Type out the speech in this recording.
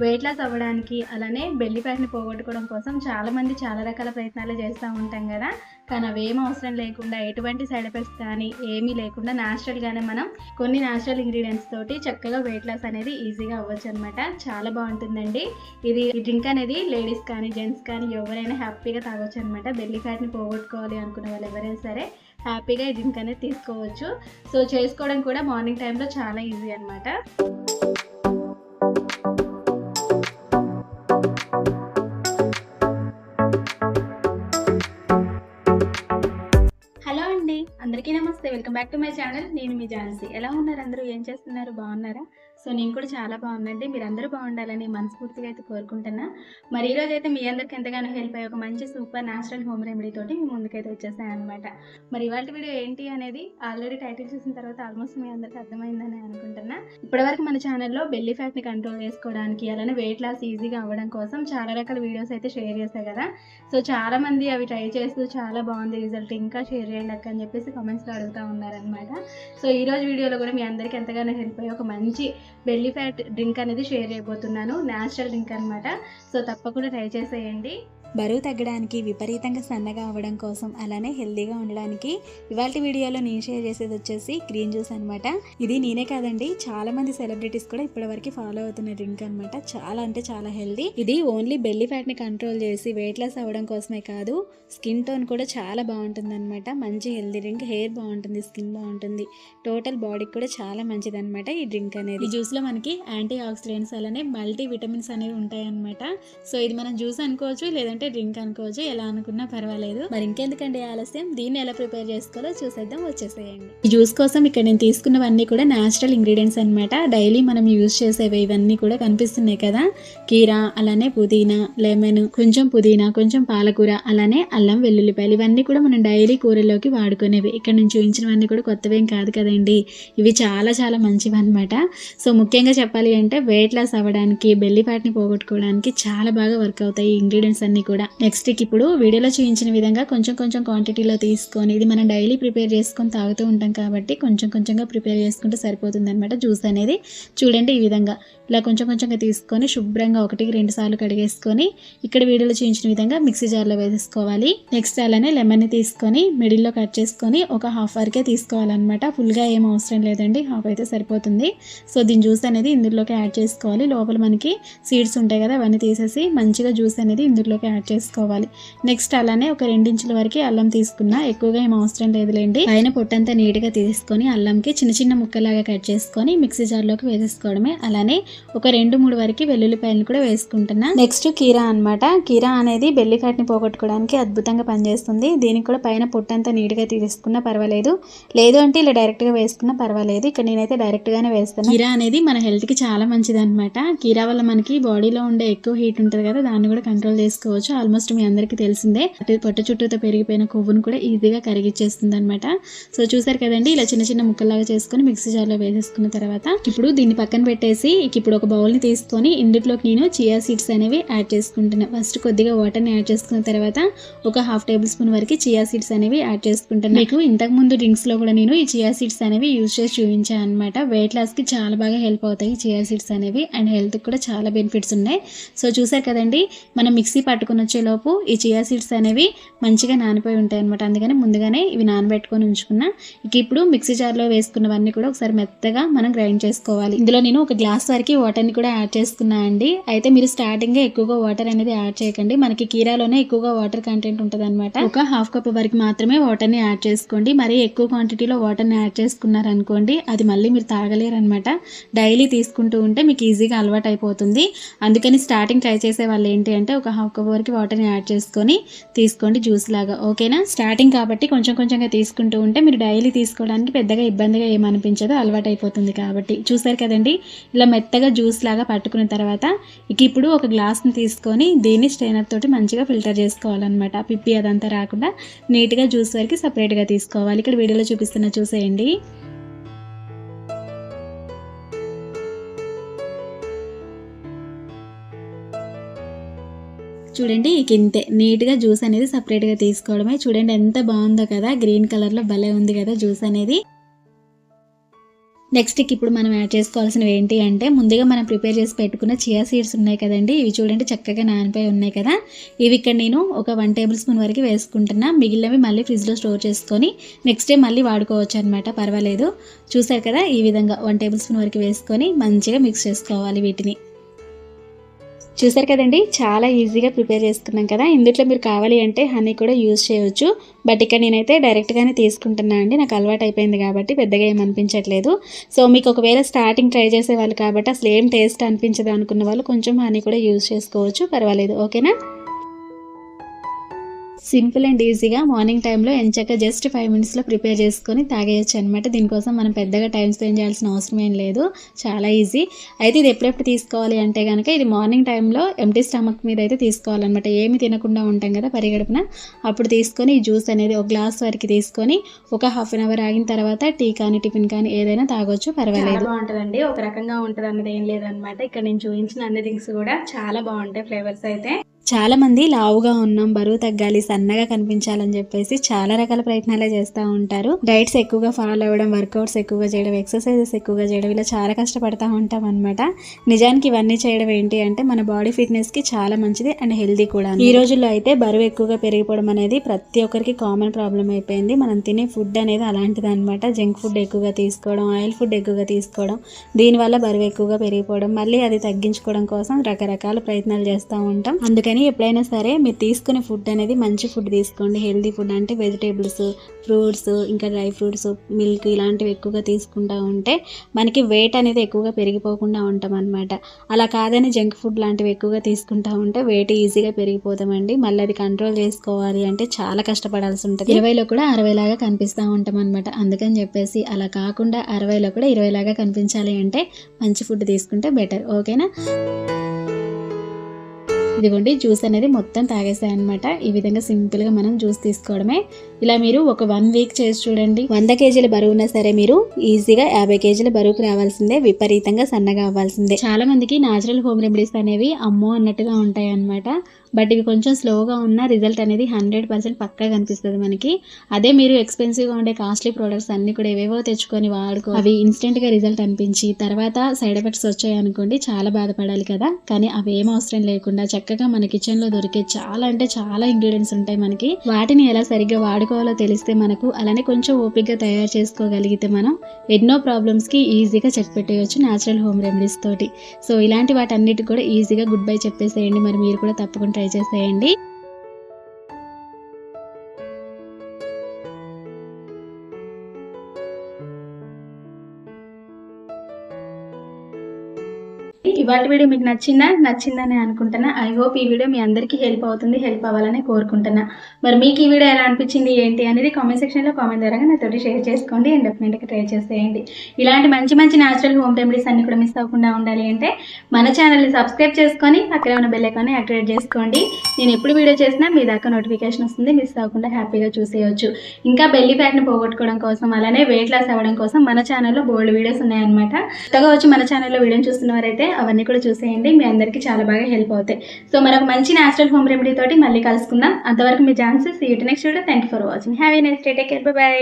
Wait loss అవ్వడానికి అలానే belly ఫ్యాట్ని పోగొట్టుకోవడం కోసం చాలామంది చాలా రకాల ప్రయత్నాలు చేస్తూ ఉంటాం కదా. కానీ అవేం అవసరం లేకుండా ఎటువంటి సైడ్ ఎఫెక్ట్స్ కానీ ఏమీ లేకుండా న్యాచురల్గానే మనం కొన్ని న్యాచురల్ ఇంగ్రీడియంట్స్ తోటి చక్కగా వెయిట్ లాస్ అనేది ఈజీగా అవ్వచ్చు అనమాట చాలా బాగుంటుందండి. ఇది డ్రింక్ అనేది లేడీస్ కానీ జెంట్స్ కానీ ఎవరైనా హ్యాపీగా తాగొచ్చు అనమాట బెల్లి ఫ్యాట్ని పోగొట్టుకోవాలి అనుకున్న వాళ్ళు ఎవరైనా సరే హ్యాపీగా ఈ డ్రింక్ అనేది తీసుకోవచ్చు. సో చేసుకోవడం కూడా మార్నింగ్ టైంలో చాలా ఈజీ అనమాట welcome back to my channel నేను మీ ఝాన్సీ. ఎలా ఉన్నారు అందరూ? ఏం చేస్తున్నారు? బాగున్నారా? సో నేను కూడా చాలా బాగుందండి. మీరు అందరూ బాగుండాలని మనస్ఫూర్తిగా అయితే కోరుకుంటున్నా. మరి ఈ రోజు అయితే మీ అందరికి ఎంతగానో హెల్ప్ అయ్యే ఒక మంచి సూపర్ న్యాచురల్ హోమ్ రెమెడీ తోటి మీ ముందుకైతే వచ్చేసాను అనమాట మరి ఇవాళ వీడియో ఏంటి అనేది ఆల్రెడీ టైటిల్ చూసిన తర్వాత ఆల్మోస్ట్ మీ అందరికి అర్థమైందని అనుకుంటున్నా. ఇప్పటివరకు మన ఛానల్లో బెల్లీ ఫ్యాట్ని కంట్రోల్ చేసుకోవడానికి అలానే వెయిట్ లాస్ ఈజీగా అవ్వడం కోసం చాలా రకాల వీడియోస్ అయితే షేర్ చేశాయి కదా. సో చాలా మంది అవి ట్రై చేస్తూ చాలా బాగుంది రిజల్ట్ ఇంకా షేర్ చేయండి అక్క అని చెప్పేసి కామెంట్స్లో అడుగుతూ ఉన్నారనమాట సో ఈ రోజు వీడియోలో కూడా మీ అందరికీ ఎంతగానో హెల్ప్ అయ్యే ఒక మంచి బెల్లీ ఫ్యాట్ డ్రింక్ అనేది షేర్ చేయబోతున్నాను. న్యాచురల్ డ్రింక్ అనమాట సో తప్పకుండా ట్రై చేసేయండి. బరువు తగ్గడానికి విపరీతంగా సన్నగా అవ్వడం కోసం అలానే హెల్దీగా ఉండడానికి ఇవాళ వీడియోలో నేను షేర్ చేసేది వచ్చేసి గ్రీన్ జ్యూస్ అనమాట ఇది నేనే కాదండి చాలా మంది సెలబ్రిటీస్ కూడా ఇప్పటివరకు ఫాలో అవుతున్న డ్రింక్ అనమాట చాలా అంటే చాలా హెల్దీ. ఇది ఓన్లీ బెల్లీ ఫ్యాట్ని కంట్రోల్ చేసి వెయిట్ లాస్ అవ్వడం కోసమే కాదు స్కిన్ టోన్ కూడా చాలా బాగుంటుంది అనమాట మంచి హెల్దీ డ్రింక్ హెయిర్ బాగుంటుంది స్కిన్ బాగుంటుంది. టోటల్ బాడీకి కూడా చాలా మంచిది అనమాట ఈ డ్రింక్ అనేది. జ్యూస్లో మనకి యాంటీ ఆక్సిడెంట్స్ అలానే మల్టీ విటమిన్స్ అనేవి ఉంటాయి అనమాట సో ఇది మనం జ్యూస్ అనుకోవచ్చు లేదంటే డ్రింక్ అనుకోవచ్చు ఎలా అనుకున్నా పర్వాలేదు. మరి ఇంకెందుకండి ఆలస్యం? దీన్ని ఎలా ప్రిపేర్ చేసుకోవాలో చూసేద్దాం వచ్చేసేయండి. ఈ జ్యూస్ కోసం ఇక్కడ నేను తీసుకున్నవన్నీ కూడా నేచురల్ ఇంగ్రీడియంట్స్ అన్నమాట. డైలీ మనం యూజ్ చేసేవి ఇవన్నీ కూడా కనిపిస్తున్నాయి కదా. కీరా అలానే పుదీనా లెమన్ కొంచెం పుదీనా కొంచెం పాలకూర అలానే అల్లం వెల్లుల్లిపాయలు ఇవన్నీ కూడా మనం డైలీ కూరలోకి వాడుకునేవి. ఇక్కడ నుంచి చూపించినవన్నీ కూడా కొత్తవేం కాదు కదండి. ఇవి చాలా చాలా మంచివి అనమాట సో ముఖ్యంగా చెప్పాలి అంటే వెయిట్ లాస్ అవ్వడానికి బెల్లి ఫ్యాట్ని పోగొట్టుకోవడానికి చాలా బాగా వర్క్ అవుతాయి ఇంగ్రీడియంట్స్ అన్ని కూడా. నెక్స్ట్ ఇప్పుడు వీడియోలో చూపించిన విధంగా కొంచెం కొంచెం క్వాంటిటీలో తీసుకొని ఇది మనం డైలీ ప్రిపేర్ చేసుకొని తాగుతూ ఉంటాం కాబట్టి కొంచెం కొంచెంగా ప్రిపేర్ చేసుకుంటే సరిపోతుంది అనమాట జ్యూస్ అనేది. చూడండి ఈ విధంగా. ఇలా కొంచెం కొంచెంగా తీసుకొని శుభ్రంగా ఒకటికి రెండు సార్లు కడిగేసుకొని ఇక్కడ వీడియోలో చూపించిన విధంగా మిక్సీ జార్లో వేసేసుకోవాలి. నెక్స్ట్ అలానే లెమన్ని తీసుకొని మిడిల్లో కట్ చేసుకొని ఒక హాఫ్ వరకే తీసుకోవాలన్నమాట. ఫుల్గా ఏం అవసరం లేదండి. హాఫ్ అయితే సరిపోతుంది. సో దీని జ్యూస్ అనేది ఇందులోకి యాడ్ చేసుకోవాలి. లోపల మనకి సీడ్స్ ఉంటాయి కదా అవన్నీ తీసేసి మంచిగా జ్యూస్ అనేది ఇందులోకి యాడ్ చేసుకోవాలి. నెక్స్ట్ అలానే ఒక రెండించుల వరకు అల్లం తీసుకున్నా. ఎక్కువగా ఏం అవసరం లేదులేండి. పైన పొట్టంతా నీట్గా తీసుకొని అల్లంకి చిన్న చిన్న ముక్కలాగా కట్ చేసుకొని మిక్సీ జార్లోకి వేసేసుకోవడమే. అలానే ఒక రెండు మూడు వరకు వెల్లుల్లిపాయలు కూడా వేసుకుంటున్నా. నెక్స్ట్ కీరా అన్నమాట. కీరా అనేది బెల్లి ఫ్యాట్ని పోగొట్టుకోవడానికి అద్భుతంగా పనిచేస్తుంది. దీనికి కూడా పైన పొట్టంతా నీట్గా తీసుకున్నా పర్వాలేదు. లేదు అంటే ఇలా డైరెక్ట్గా వేసుకున్నా పర్వాలేదు. ఇక్కడ నేనైతే డైరెక్ట్గానే వేస్తాను. కీరా అనేది మన హెల్త్కి చాలా మంచిది అనమాట కీరా వల్ల మనకి బాడీలో ఉండే ఎక్కువ హీట్ ఉంటుంది కదా దాన్ని కూడా కంట్రోల్ చేసుకోవచ్చు. ఆల్మోస్ట్ మీ అందరికీ తెలిసిందే. అటు పొట్ట చుట్టూతో పెరిగిపోయిన కొవ్వును కూడా ఈజీగా కరిగిచ్చేస్తుంది అనమాట సో చూసారు కదండి ఇలా చిన్న చిన్న ముక్కల్లాగా చేసుకొని మిక్సీ జార్లో వేసేసుకున్న తర్వాత ఇప్పుడు దీన్ని పక్కన పెట్టేసి ఇప్పుడు ఒక బౌల్ని తీసుకొని ఇందులోకి నేను చియా సీడ్స్ అనేవి యాడ్ చేసుకుంటున్నాను ఫస్ట్ కొద్దిగా వాటర్ని యాడ్ చేసుకున్న తర్వాత ఒక హాఫ్ టేబుల్ స్పూన్ వరకు చియా సీడ్స్ అనేవి యాడ్ చేసుకుంటాను మీకు ఇంతకు ముందు డ్రింక్స్లో కూడా నేను ఈ చియా సీడ్స్ అనేవి యూజ్ చేసి చూపించాను అనమాట వెయిట్ లాస్కి చాలా బాగా హెల్ప్ అవుతాయి చియా సీడ్స్ అనేవి. అండ్ హెల్త్ కూడా చాలా బెనిఫిట్స్ ఉన్నాయి. సో చూసారు కదండి మనం మిక్సీ పట్టుకున్న వచ్చేలోపు ఈ చియా సీడ్స్ అనేవి మంచిగా నానిపోయి ఉంటాయి అనమాట అందుకని ముందుగానే ఇవి నానబెట్టుకొని ఉంచుకున్నా. ఇక ఇప్పుడు మిక్సీ జార్లో వేసుకున్నవన్నీ కూడా ఒకసారి మెత్తగా మనం గ్రైండ్ చేసుకోవాలి. ఇందులో నేను ఒక గ్లాస్ వరకు వాటర్ని కూడా యాడ్ చేసుకున్నా అండి. అయితే మీరు స్టార్టింగ్ ఎక్కువగా వాటర్ అనేది యాడ్ చేయకండి. మనకి కీరాలోనే ఎక్కువగా వాటర్ కంటెంట్ ఉంటుంది అనమాట ఒక హాఫ్ కప్ వరకు మాత్రమే వాటర్ని యాడ్ చేసుకోండి. మరి ఎక్కువ క్వాంటిటీలో వాటర్ని యాడ్ చేసుకున్నారనుకోండి అది మళ్ళీ మీరు తాగలేరు అనమాట డైలీ తీసుకుంటూ ఉంటే మీకు ఈజీగా అలవాటు అయిపోతుంది అందుకని స్టార్టింగ్ ట్రై చేసే వాళ్ళు ఏంటి అంటే ఒక హాఫ్ కప్ వరకు వాటర్ని యాడ్ చేసుకొని తీసుకోండి జ్యూస్ లాగా. ఓకేనా స్టార్టింగ్ కాబట్టి కొంచెం కొంచెంగా తీసుకుంటూ ఉంటే మీరు డైలీ తీసుకోవడానికి పెద్దగా ఇబ్బందిగా ఏమనిపించదు అలవాటు అయిపోతుంది కాబట్టి. చూసారు కదండి? ఇలా మెత్తగా జ్యూస్ లాగా పట్టుకున్న తర్వాత ఇక ఇప్పుడు ఒక గ్లాస్ని తీసుకొని దీన్ని స్ట్రైనర్ తోటి మంచిగా ఫిల్టర్ చేసుకోవాలన్నమాట. పిప్పి అదంతా రాకుండా నీట్గా జ్యూస్ వరకు సపరేట్గా తీసుకోవాలి. ఇక్కడ వీడియోలో చూపిస్తున్న చూసేయండి. చూడండి ఇక ఇంతే. నీట్గా జ్యూస్ అనేది సపరేట్గా తీసుకోవడమే. చూడండి ఎంత బాగుందో కదా. గ్రీన్ కలర్లో భలే ఉంది కదా జ్యూస్ అనేది. నెక్స్ట్ ఇప్పుడు మనం యాడ్ చేసుకోవాల్సినవి ఏంటి అంటే ముందుగా మనం ప్రిపేర్ చేసి పెట్టుకున్న చియా సీడ్స్ ఉన్నాయి కదండి. ఇవి చూడండి చక్కగా నానిపోయి ఉన్నాయి కదా. ఇవి ఇక్కడ నేను ఒక వన్ టేబుల్ స్పూన్ వరకు వేసుకుంటున్నా. మిగిలినవి మళ్ళీ ఫ్రిడ్జ్లో స్టోర్ చేసుకొని నెక్స్ట్ డే మళ్ళీ వాడుకోవచ్చు అనమాట పర్వాలేదు. చూసారు కదా ఈ విధంగా వన్ టేబుల్ స్పూన్ వరకు వేసుకొని మంచిగా మిక్స్ చేసుకోవాలి వీటిని. చూసారు కదండి? చాలా ఈజీగా ప్రిపేర్ చేసుకున్నాం కదా? ఇందుట్లో మీరు కావాలి అంటే హనీ కూడా యూజ్ చేయవచ్చు బట్ ఇక్కడ నేనైతే డైరెక్ట్గానే తీసుకుంటున్నా అండి. నాకు అలవాటు అయిపోయింది కాబట్టి పెద్దగా ఏమనిపించట్లేదు సో మీకు ఒకవేళ స్టార్టింగ్ ట్రై చేసేవాళ్ళు కాబట్టి అసలు ఏం టేస్ట్ అనిపించదు అనుకున్న వాళ్ళు కొంచెం హనీ కూడా యూజ్ చేసుకోవచ్చు. పర్వాలేదు. ఓకేనా సింపుల్ అండ్ ఈజీగా మార్నింగ్ టైంలో ఎంచక్క జస్ట్ ఫైవ్ మినిట్స్లో ప్రిపేర్ చేసుకొని తాగేయచ్చు అనమాట దీనికోసం మనం పెద్దగా టైం స్పెండ్ చేయాల్సిన అవసరం ఏం లేదు. చాలా ఈజీ. అయితే ఇది ఎప్పుడెప్పుడు తీసుకోవాలి అంటే కనుక ఇది మార్నింగ్ టైంలో ఎంటీ స్టమక్ మీద అయితే తీసుకోవాలన్నమాట. ఏమి తినకుండా ఉంటాం కదా పరిగడుపున. అప్పుడు తీసుకొని ఈ జ్యూస్ అనేది ఒక గ్లాస్ వరకు తీసుకొని ఒక హాఫ్ అన్ అవర్ ఆగిన తర్వాత టీ కానీ టిఫిన్ కానీ ఏదైనా తాగొచ్చు పర్వాలేదు. బాగుంటుందండి. ఒక రకంగా ఉంటుంది అన్నది ఏం లేదనమాట ఇక్కడ నేను చూపించిన అన్ని థింగ్స్ కూడా చాలా బాగుంటాయి ఫ్లేవర్స్ అయితే. చాలా మంది లావుగా ఉన్నాం బరువు తగ్గాలి సన్నగా కనిపించాలని చెప్పేసి చాలా రకాల ప్రయత్నాలే చేస్తూ ఉంటారు. డైట్స్ ఎక్కువగా ఫాలో అవ్వడం వర్కౌట్స్ ఎక్కువగా చేయడం ఎక్సర్సైజెస్ ఎక్కువగా చేయడం ఇలా చాలా కష్టపడతా ఉంటాం అనమాట నిజానికి ఇవన్నీ చేయడం ఏంటి అంటే మన బాడీ ఫిట్నెస్కి చాలా మంచిది అండ్ హెల్దీ కూడా ఈ రోజుల్లో అయితే బరువు ఎక్కువగా పెరిగిపోవడం అనేది ప్రతి ఒక్కరికి కామన్ ప్రాబ్లం అయిపోయింది. మనం తినే ఫుడ్ అనేది అలాంటిది అనమాట జంక్ ఫుడ్ ఎక్కువగా తీసుకోవడం ఆయిల్ ఫుడ్ ఎక్కువగా తీసుకోవడం దీనివల్ల బరువు ఎక్కువగా పెరిగిపోవడం మళ్ళీ అది తగ్గించుకోవడం కోసం రకరకాల ప్రయత్నాలు చేస్తూ ఉంటాం. అందుకని ఎప్పుడైనా సరే మీరు తీసుకునే ఫుడ్ అనేది మంచి ఫుడ్ తీసుకోండి. హెల్దీ ఫుడ్ అంటే వెజిటేబుల్స్ ఫ్రూట్స్ ఇంకా డ్రై ఫ్రూట్స్ మిల్క్ ఇలాంటివి ఎక్కువగా తీసుకుంటూ ఉంటే మనకి వెయిట్ అనేది ఎక్కువగా పెరిగిపోకుండా ఉంటాం అనమాట అలా కాదని జంక్ ఫుడ్ లాంటివి ఎక్కువగా తీసుకుంటూ ఉంటే వెయిట్ ఈజీగా పెరిగిపోతామండి. మళ్ళీ అది కంట్రోల్ చేసుకోవాలి అంటే చాలా కష్టపడాల్సి ఉంటుంది. ఇరవైలో కూడా అరవైలాగా కనిపిస్తూ ఉంటాం అనమాట అందుకని చెప్పేసి అలా కాకుండా అరవైలో కూడా ఇరవైలాగా కనిపించాలి అంటే మంచి ఫుడ్ తీసుకుంటే బెటర్ ఓకేనా ఇదిగోండి జ్యూస్ అనేది మొత్తం తాగేసాయి అనమాట ఈ విధంగా సింపుల్గా మనం జ్యూస్ తీసుకోవడమే. ఇలా మీరు ఒక వన్ వీక్ చేసి చూడండి. వంద కేజీల బరువు ఉన్నా సరే మీరు ఈజీగా యాభై కేజీల బరువుకు రావాల్సిందే విపరీతంగా సన్నగా అవ్వాల్సిందే. చాలా మందికి న్యాచురల్ హోమ్ రెమెడీస్ అనేవి అమ్మో అన్నట్టుగా ఉంటాయి అనమాట బట్ ఇవి కొంచెం స్లోగా ఉన్న రిజల్ట్ అనేది హండ్రెడ్ పర్సెంట్ పక్కా కనిపిస్తుంది మనకి. అదే మీరు ఎక్స్పెన్సివ్గా ఉండే కాస్ట్లీ ప్రోడక్ట్స్ అన్ని కూడా ఏవేవో తెచ్చుకొని వాడుకో అవి ఇన్స్టెంట్గా రిజల్ట్ అనిపించి తర్వాత సైడ్ ఎఫెక్ట్స్ వచ్చాయి అనుకోండి చాలా బాధపడాలి కదా. కానీ అవి ఏం అవసరం లేకుండా చక్కగా మన కిచెన్లో దొరికే చాలా అంటే చాలా ఇంగ్రీడియంట్స్ ఉంటాయి మనకి. వాటిని ఎలా సరిగ్గా వాడుకో వాడుకోవాలో తెలిస్తే మనకు అలానే కొంచెం ఓపికగా తయారు చేసుకోగలిగితే మనం ఎన్నో ప్రాబ్లమ్స్కి ఈజీగా చెక్ పెట్టేయచ్చు న్యాచురల్ హోమ్ రెమెడీస్ తోటి. సో ఇలాంటి వాటన్నిటి కూడా ఈజీగా గుడ్ బై చెప్పేసేయండి. మరి మీరు కూడా తప్పకుండా ట్రై చేసేయండి. ఇవాళ వీడియో మీకు నచ్చిందా? నచ్చిందని అనుకుంటున్నా. ఐ హోప్ ఈ వీడియో మీ అందరికీ హెల్ప్ అవుతుంది హెల్ప్ అవ్వాలని కోరుకుంటున్నా. మరి మీకు ఈ వీడియో ఎలా అనిపించింది ఏంటి అనేది కామెంట్ సెక్షన్లో కామెంట్ ద్వారా నాతోటి షేర్ చేసుకోండి అండ్ డెఫినెట్గా ట్రై చేసేయండి. ఇలాంటి మంచి మంచి న్యాచురల్ హోమ్ రెమెడీస్ అన్ని కూడా మిస్ అవ్వకుండా ఉండాలి అంటే మన ఛానల్ని సబ్స్క్రైబ్ చేసుకొని అక్కడ ఉన్న బెల్ ఐకాన్ని యాక్టివేట్ చేసుకోండి. నేను ఎప్పుడు వీడియో చేసినా మీ దాకా నోటిఫికేషన్ వస్తుంది మిస్ అవ్వకుండా హ్యాపీగా చూసేయచ్చు. ఇంకా బెల్లి ఫ్యాట్ని పోగొట్టుకోవడం కోసం అలానే వెయిట్ లాస్ అవ్వడం కోసం మన ఛానల్లో బోల్డ్ వీడియోస్ ఉన్నాయన్నమాట. కొత్తగా వచ్చి మన ఛానల్లో వీడియో చూస్తున్నవారైతే అవన్నీ కూడా చూసేయండి. మీ అందరికీ చాలా బాగా హెల్ప్ అవుతాయి. సో మరొక మంచి న్యాచురల్ హోమ్ రెమెడీ తోటి మళ్ళీ కలుసుకుందాం. అంతవరకు మీ chances see next video thank you for watching have a next day take care bye